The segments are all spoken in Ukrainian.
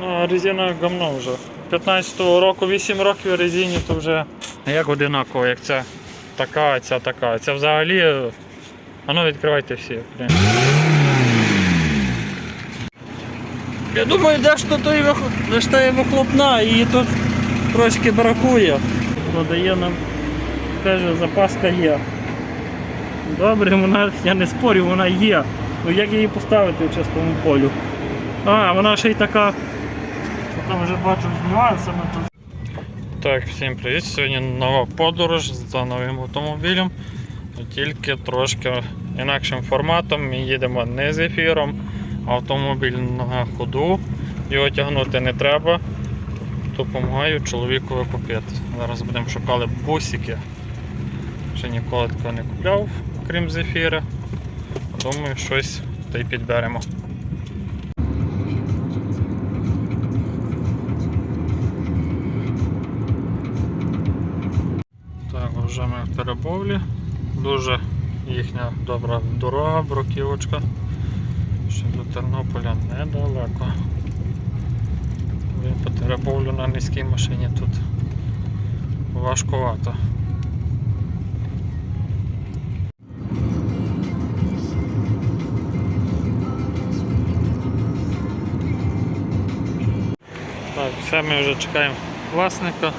Ну, резина гамно вже. 15-го року, 8 років резині, то вже як одинаково, як ця така, ця така. Це взагалі. е, А ну відкривайте всі. Я думаю, де ж та є вихлопна, її тут трошки бракує. Продає нам, каже, запаска є. Добре, вона, я не спорю, вона є. Ну як її поставити в чистому полю? А, вона ще й така. Там вже бачу з нюансами. Так, всім привіт. Сьогодні нова подорож за новим автомобілем. Тільки трошки інакшим форматом. Ми їдемо не з ефіром. Автомобіль на ходу. Його тягнути не треба. Допомагаю чоловікові купити. Зараз будемо шукати бусики. Ще ніколи такого не купляв, крім зефіра. Думаю, щось та й підберемо. Так, вже ми в Теребовлі. Дуже їхня добра дорога, бруківочка. Ще до Тернополя недалеко. Блін, По Теребовлю на низькій машині тут важкувато. Так, все ми вже чекаємо власника.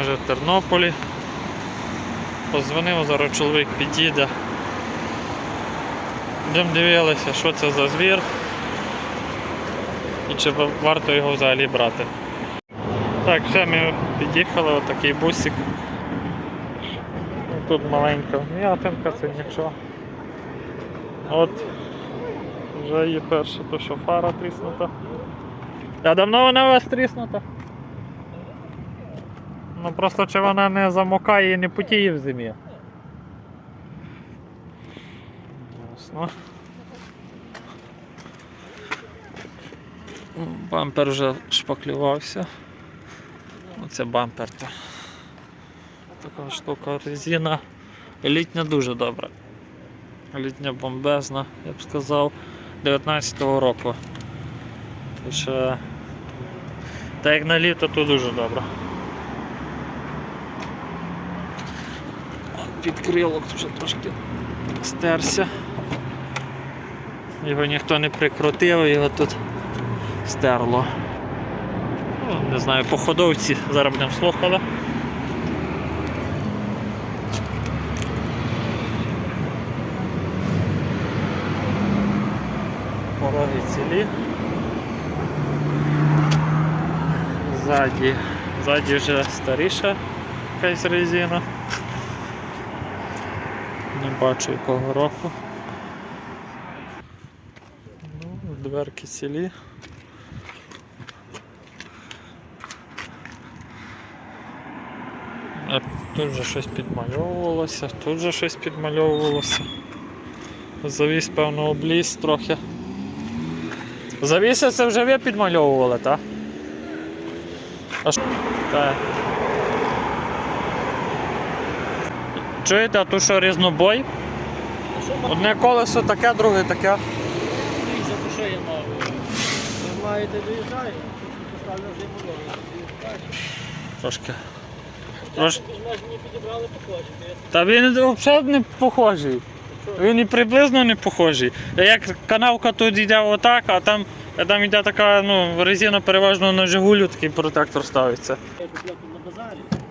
Вже в Тернополі. Позвонив, зараз чоловік підійде. Йдемо дивилися, що це за звір і чи варто його взагалі брати. Так, все, ми під'їхали, отакий бусик. Тут маленька м'ятинка, це нічого. От вже є перше, то що фара тріснута. А давно вона у вас тріснута? Ну просто чи вона не замокає і не потіє в зимі. Ясно. Бампер вже шпаклювався. Оце бампер то. Така штука резина. Літня дуже добра. Літня бомбезна, я б сказав, 19-го року. То ще... Та як на літо, то дуже добре. Підкрилок вже трошки стерся. Його ніхто не прикрутив, його тут стерло. Ну, не знаю, по ходовці зараз будемо слухали. Пороги цілі. Ззаді, ззаді вже старіша якась резина. Не бачу якого року. Ну, дверки цілі. Тут вже щось підмальовувалося, тут вже щось підмальовувалося. Завіс, певно, обліз трохи. Завіси це вже ви підмальовували, так? А що? Так. Чуєте, а тут що різнобой? Одне колесо таке, друге таке. Дивіться, то що я мав. Ви маєте доїжджати, поставлю вже. Трошки. Трош... Ж мені підібрали похожі. Та він взагалі не похожий. Він і приблизно не похожий. Як канавка тут йде отак, а там, а там йде така ну, резина переважно на Жигулю такий протектор ставиться. Я купляв тут на базарі.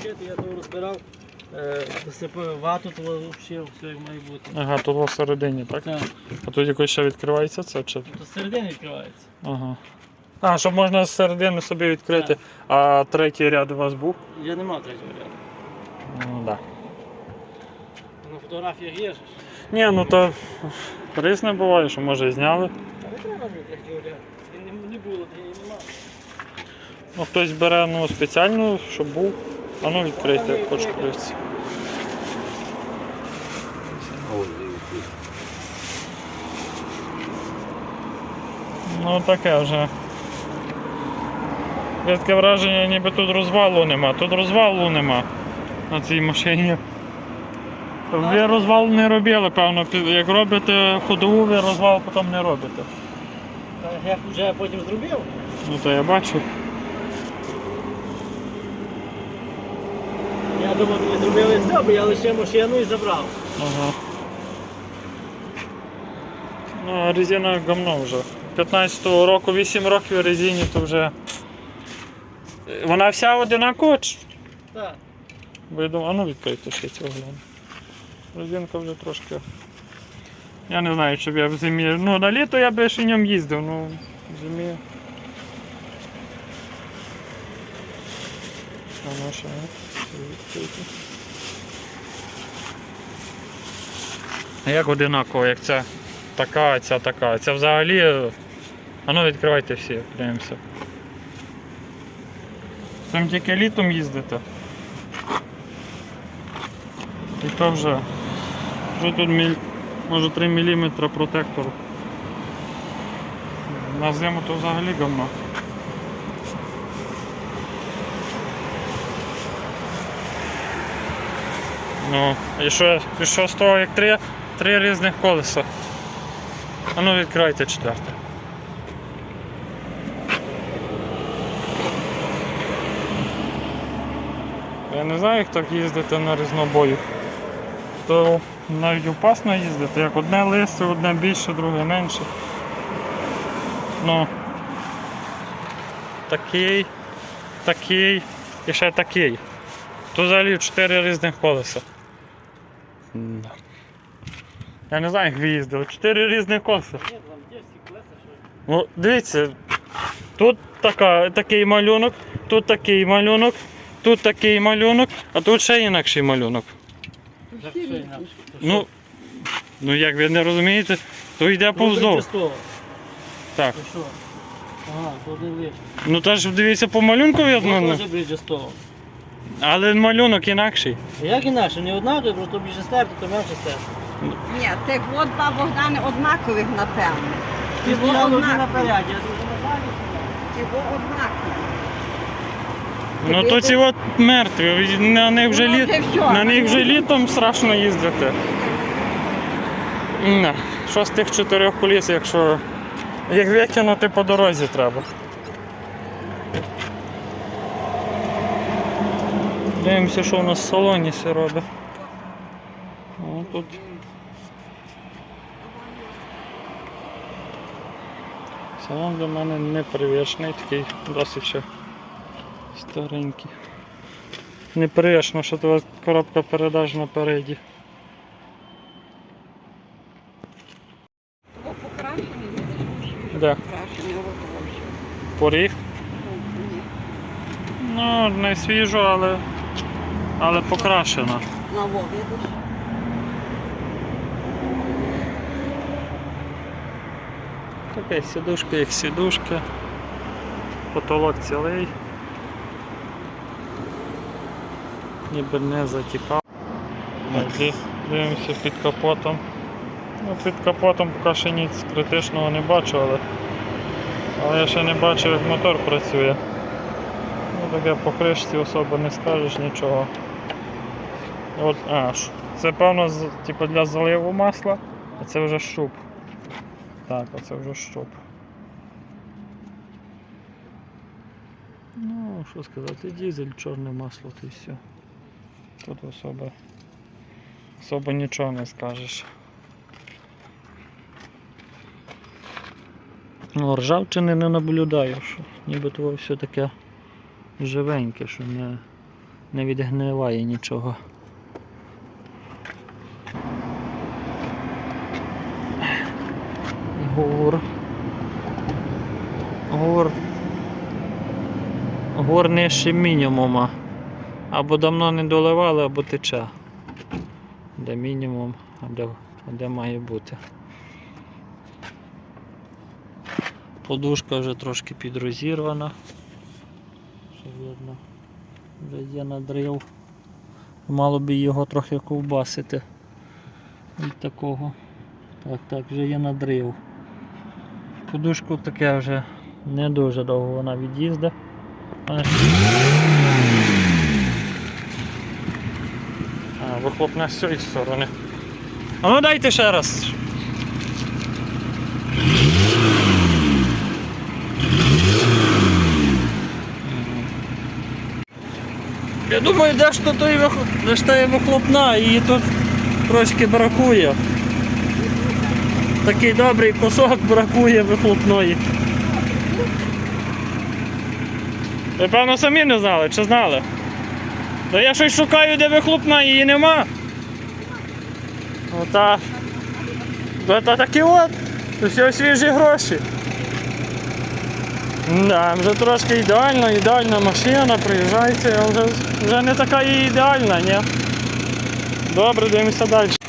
Вчити, я того розбирав, е, вату, то взагалі все як має бути. Ага, тут всередині, так? Так, А тут якось ще відкривається це чи. то з середини відкривається. Ага. А, щоб можна з середини собі відкрити. А третій ряд у вас був? Я не мав третього ряду. Ну да. На фотографіях є ж. Ні, ну то різне буває, що може і зняли. А не треба мені третього ряду. Не, не було, і немає. Ну хтось бере ну, спеціальну, щоб був. А ну відкрийте, хочу подивитися. Ну таке вже. Є таке враження, ніби тут розвалу нема. Тут розвалу нема на цій машині. Ви розвал не робили, певно. Як робите ходову, ви розвал потім не робите. Я вже потім зробив. Ну то я бачу. Я думав, мені зробили все, бо я лише машину і забрав. Ага. Ну, резина гамно вже. 15-го року, 8 років резині, то вже. Вона вся одинакова? чи? Так. Бо я думаю, а ну відкрийте ще цього гляну. Резинка вже трошки. Я не знаю, чи б я в зимі. Ну, на літо я би ще ньому їздив, ну в зимі. А ну ще, це відкрийте. А Як одинаково, як ця така, ця така. Це взагалі. е, А ну відкривайте всі, подивимося. Цим тільки літом їздите. І то вже. Вже тут може 3 мм протектор. На зиму то взагалі говно. Ну, і що, і що з того, як три, три різних колеса. А ну відкривайте четверте. Я не знаю, як так їздити на різнобою. То навіть опасно їздити, як одне листе, одне більше, друге менше. Ну такий, такий і ще такий. Тут взагалі чотири різних колеса. Я не знаю, як ви їздили. Чотири різних колеса. Ні, там є всі колеса, що. Ну, дивіться, тут така, такий малюнок, тут такий малюнок, тут такий малюнок, а тут ще інакший малюнок. Як що інакше? То Ну, ну як ви не розумієте, то йде що? повздовж. Так. То що? Ага, то не лише. Ну та ж дивіться по малюнку видно, Ну, ну, теж Бріджестол. Але малюнок інакший. Як інакше, не однаково, просто більше стерти, то менше стерти. Ні, тих от два Богдани однакових, напевно. Ти Його стояли однакові. назад. Його однакові. Ну то ці от мертві, на них вже Ну, літ, всьо. на них вже літом страшно їздити. Не. Що з тих чотирьох коліс, якщо їх викинути по дорозі треба. Дивимося, що у нас в салоні все робить. О, тут. Салон для мене непривичний, такий досить ще старенький. Непривично, що тут коробка передач напереді. Де? Поріг. Ну, не свіжо, але, але покрашено. На во, видиш? Таке сідушка, як сідушка. Потолок цілий. Ніби не затікав. Дивимося під капотом. Ну, під капотом поки ще ніц критичного не бачу, але, але я ще не бачив, як мотор працює. Ну, таке по кришці особо не скажеш нічого. От, а, це певно типу, для заливу масла, а це вже щуп. Так, оце вже щоп. Ну, що сказати, дізель, чорне масло, то й все. Тут особо, особо нічого не скажеш. Ну, ржавчини не наблюдаю, що ніби то все таке живеньке, що не, не відгниває нічого. Гор. Гор. Гор нижче мінімума. Або давно не доливали, або тече. Де мінімум, а де, де має бути. Подушка вже трошки підрозірвана. Що видно. Вже є надрив. Мало би його трохи ковбасити. Від такого. Так, так, вже є надрив. Подушку таке вже не дуже довго вона від'їзде. Вихлопне з цієї сторони. А ну дайте ще раз. Я думаю, де ж тут де ж та є вихлопна, її тут трошки бракує. Такий добрий кусок бракує вихлопної. Ви певно самі не знали, чи знали? Та я щось шукаю, де вихлопна, її нема. Ота. Та, та такі от. Все свіжі гроші. Да, вже трошки ідеальна, ідеальна машина, приїжджається, вже, вже не така і ідеальна, ні? Добре, дивимося далі.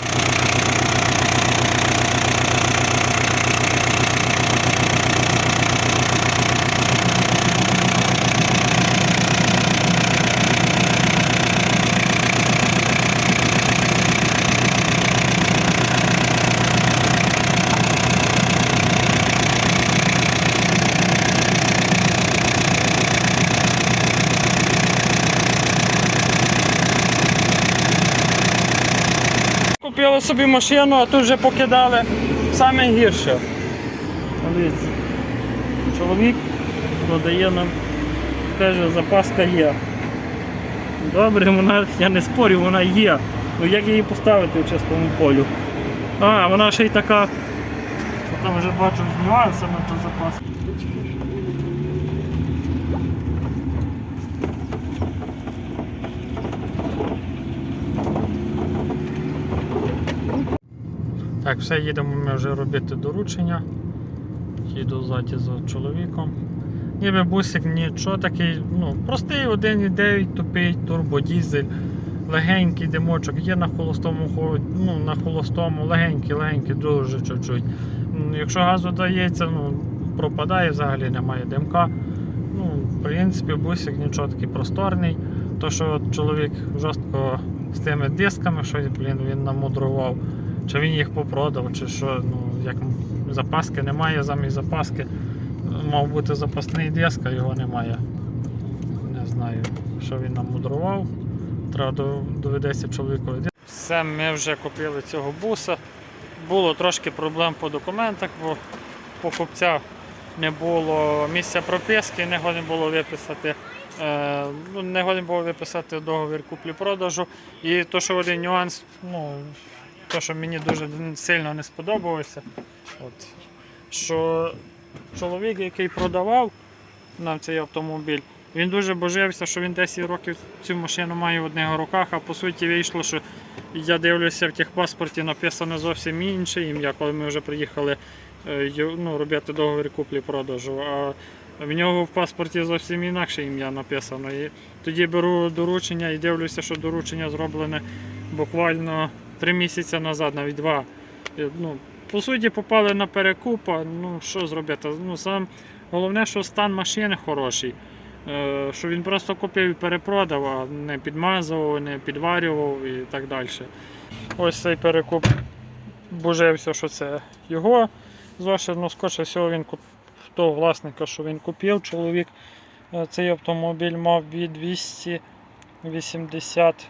Собі машину, а тут вже покидали саме гірше. Чоловік додає нам, каже, запаска є. Добре, вона, я не спорю, вона є. Ну як її поставити в чистому полю? А, вона ще й така. Там вже бачу з нюансами то запаска. Так, все, їдемо ми вже робити доручення. Їду ззаді за чоловіком. Ніби бусик нічого такий, ну, простий 1,9 тупий турбодізель, легенький димочок, є на холостому, ну, на холостому, легенький, легенький, дуже чуть-чуть. Якщо газу дається, ну, пропадає, взагалі немає димка. Ну, в принципі, бусик нічого такий просторний. То, що чоловік жорстко з тими дисками, що блін, він намудрував, чи він їх попродав, чи що, ну, як запаски немає, замість запаски. Мав бути запасний диск, а його немає. Не знаю, що він намудрував. Треба до- доведеться чоловікові. Все, ми вже купили цього буса. Було трошки проблем по документах, бо покупця не було місця прописки, не годен було виписати. Е, ну, не годен було виписати договір куплі-продажу. І то, що один нюанс, ну, то, що мені дуже сильно не сподобалося, от, що чоловік, який продавав нам цей автомобіль, він дуже божився, що він 10 років цю машину має в одних руках, а по суті вийшло, що я дивлюся в техпаспорті написано зовсім інше ім'я, коли ми вже приїхали е, ну, робити договір куплі-продажу. А в нього в паспорті зовсім інакше ім'я написано. І тоді беру доручення і дивлюся, що доручення зроблене буквально 3 місяці назад, навіть два. Ну, по суті, попали на перекуп, ну що зробити? Ну, сам, головне, що стан машини хороший. Е, Що він просто купив і перепродав, а не підмазував, не підварював і так далі. Ось цей перекуп божився, що це його зошит, ну скоріше всього він куп... того власника, що він купив. Чоловік е, цей автомобіль мав від 280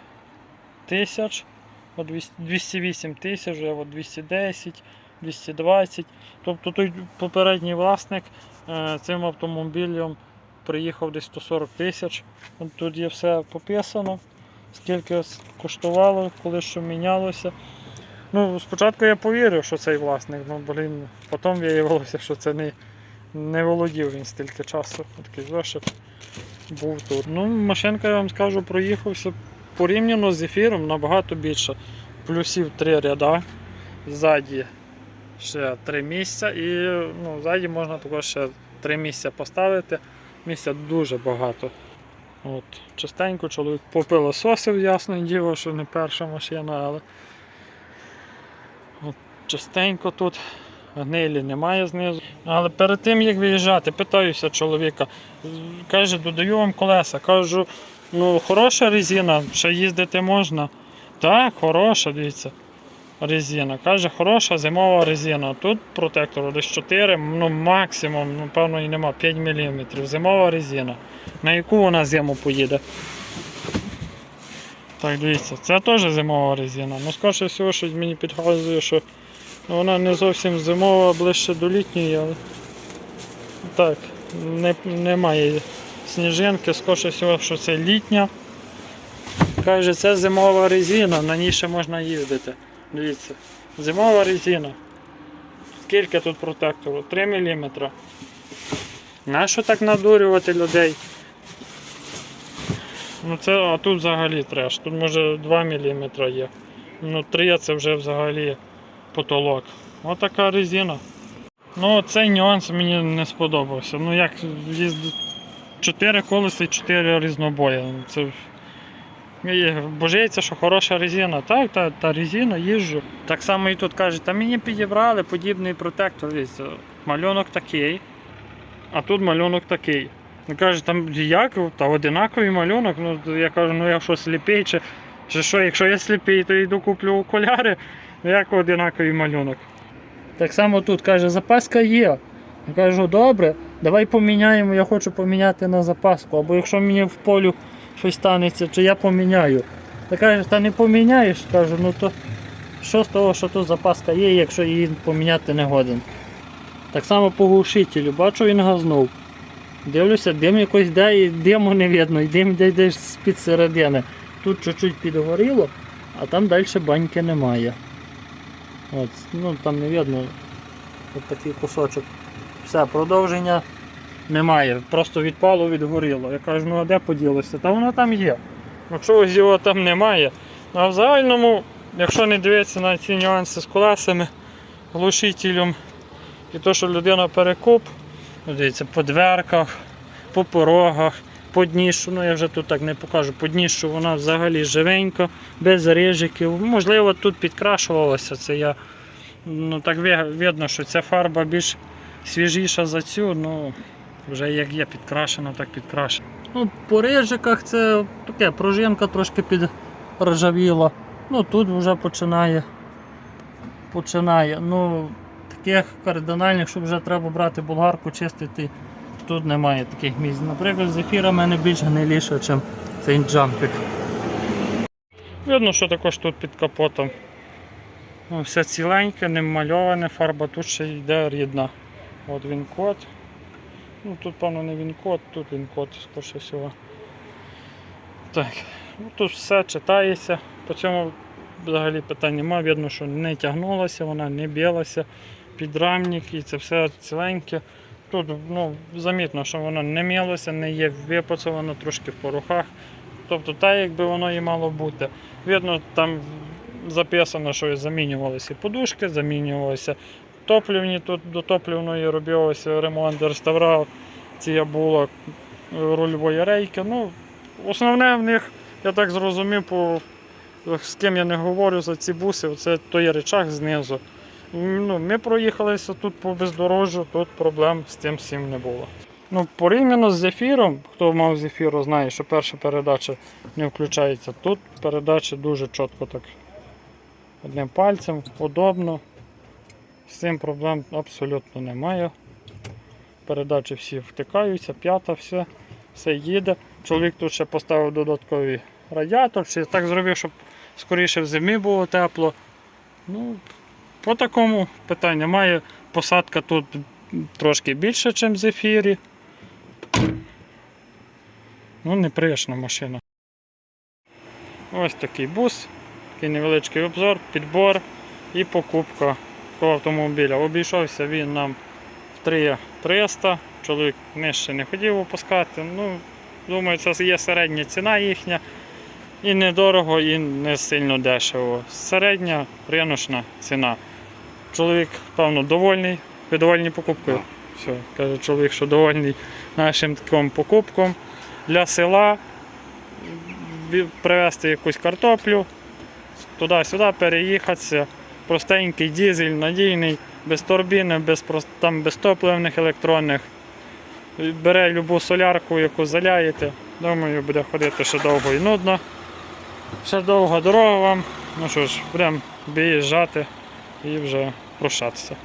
тисяч, от 208 тисяч, от 210, 220. Тобто той попередній власник е, цим автомобілем приїхав десь 140 тисяч. Тут є все пописано, скільки коштувало, коли що мінялося. Ну, спочатку я повірив, що цей власник, ну блін, потім виявилося, що це не, не володів він стільки часу. Такий зошит був тут. Ну, машинка, я вам скажу, проїхався порівняно з ефіром набагато більше. Плюсів три ряда, ззаді ще три місця і ну, ззаді можна також ще три місця поставити. Місця дуже багато. От, частенько чоловік попилососив, ясно діло, що не перша машина, але от, частенько тут гнилі немає знизу. Але перед тим як виїжджати, питаюся чоловіка, каже, додаю вам колеса. Кажу, ну хороша резина, ще їздити можна. Так, хороша, дивіться. Резина. Каже, хороша зимова резина. Тут протектору десь 4, ну максимум, ну певно і нема 5 мм. Зимова резина. На яку вона зиму поїде? Так, дивіться, це теж зимова резина. Ну, скоріше всього, що мені підказує, що вона не зовсім зимова, ближче до літньої, але так, не, немає сніжинки, скоріше всього, що це літня. Каже, це зимова резина, на ній ще можна їздити. Дивіться. Зимова резина. Скільки тут протектору? 3 мм. Нащо так надурювати людей? Ну це, а тут взагалі треш. Тут може 2 мм є. Ну 3 це вже взагалі потолок. Отака резина. Ну цей нюанс мені не сподобався. Ну як їздить 4 колеса і 4 різнобої. Це і що хороша резина. Так, та, та резина їжджу. Так само і тут кажуть, та мені підібрали подібний протектор. Малюнок такий, а тут малюнок такий. Він каже, там як? Та одинаковий малюнок. Ну, я кажу, ну я що сліпий, чи, чи що, якщо я сліпий, то йду куплю окуляри. Ну як одинаковий малюнок. Так само тут каже, запаска є. Я кажу, добре, давай поміняємо, я хочу поміняти на запаску. Або якщо мені в полю щось станеться, чи я поміняю. Та каже, та не поміняєш, кажу, ну то що з того, що тут запаска є, якщо її поміняти не годен. Так само по глушителю, бачу він газнув. Дивлюся, дим якось йде і диму не видно, і дим йде десь з-під середини. Тут чуть-чуть підгоріло, а там далі баньки немає. От, ну там не видно. От такий кусочок. Все, продовження немає. Просто відпало, відгоріло. Я кажу, ну а де поділося? Та воно там є. Чогось його там немає. Ну, А в загальному, якщо не дивитися на ці нюанси з колесами, глушителем і то, що людина перекуп, ну, дивіться, по дверках, по порогах, по днішу, ну я вже тут так не покажу, по днішу вона взагалі живенька, без рижиків. Можливо, тут підкрашувалося. Це я ну так видно, що ця фарба більш свіжіша за цю, ну вже як є підкрашена, так підкрашена. Ну, по рижиках це таке, пружинка трошки підржавіла. Ну тут вже починає. Починає. Ну, таких кардинальних, щоб вже треба брати болгарку, чистити, тут немає таких місць. Наприклад, зефіра в мене більш гниліша, ніж цей джампік. Видно, що також тут під капотом. Ну, все ціленьке, не мальоване, фарба тут ще йде рідна. От він код. Ну тут, певно, не він код, тут він код, скоріше всього. Так, ну тут все читається. По цьому взагалі питань немає. Видно, що не тягнулася, вона не білася. Підрамник і це все ціленьке. Тут ну, замітно, що воно не мілося, не є випацовано трошки в порохах. Тобто так, якби воно і мало бути. Видно, там записано, що замінювалися подушки, замінювалися топлівні, тут до топлівної робилося ремонт, реставрація була е, рульової рейки. Ну, основне в них, я так зрозумів, по, з ким я не говорю за ці буси, це той речах знизу. Ну, ми проїхалися тут по бездорожжю, тут проблем з тим всім не було. Ну, порівняно з зефіром, хто мав зефіру, знає, що перша передача не включається. Тут передача дуже чітко так. Одним пальцем, удобно. З цим проблем абсолютно немає. Передачі всі втикаються, п'ята, все, все їде. Чоловік тут ще поставив додатковий радіатор, чи так зробив, щоб скоріше в зимі було тепло. Ну, по такому питання немає. Посадка тут трошки більше, ніж в зефірі. Ну, неприяшна машина. Ось такий бус, такий невеличкий обзор, підбор і покупка такого автомобіля. Обійшовся він нам в 3300. Чоловік нижче не хотів опускати. Ну, думаю, це є середня ціна їхня. І недорого, і не сильно дешево. Середня риночна ціна. Чоловік, певно, довольний. Ви довольні покупкою? Все, каже чоловік, що довольний нашим таким покупком. Для села привезти якусь картоплю, туди-сюди переїхатися. Простенький дізель, надійний, без турбіни, без, там, без топливних електронних. Бере любу солярку, яку заляєте. Думаю, буде ходити ще довго і нудно. Ще довга дорога вам. Ну що ж, будемо виїжджати і вже прощатися.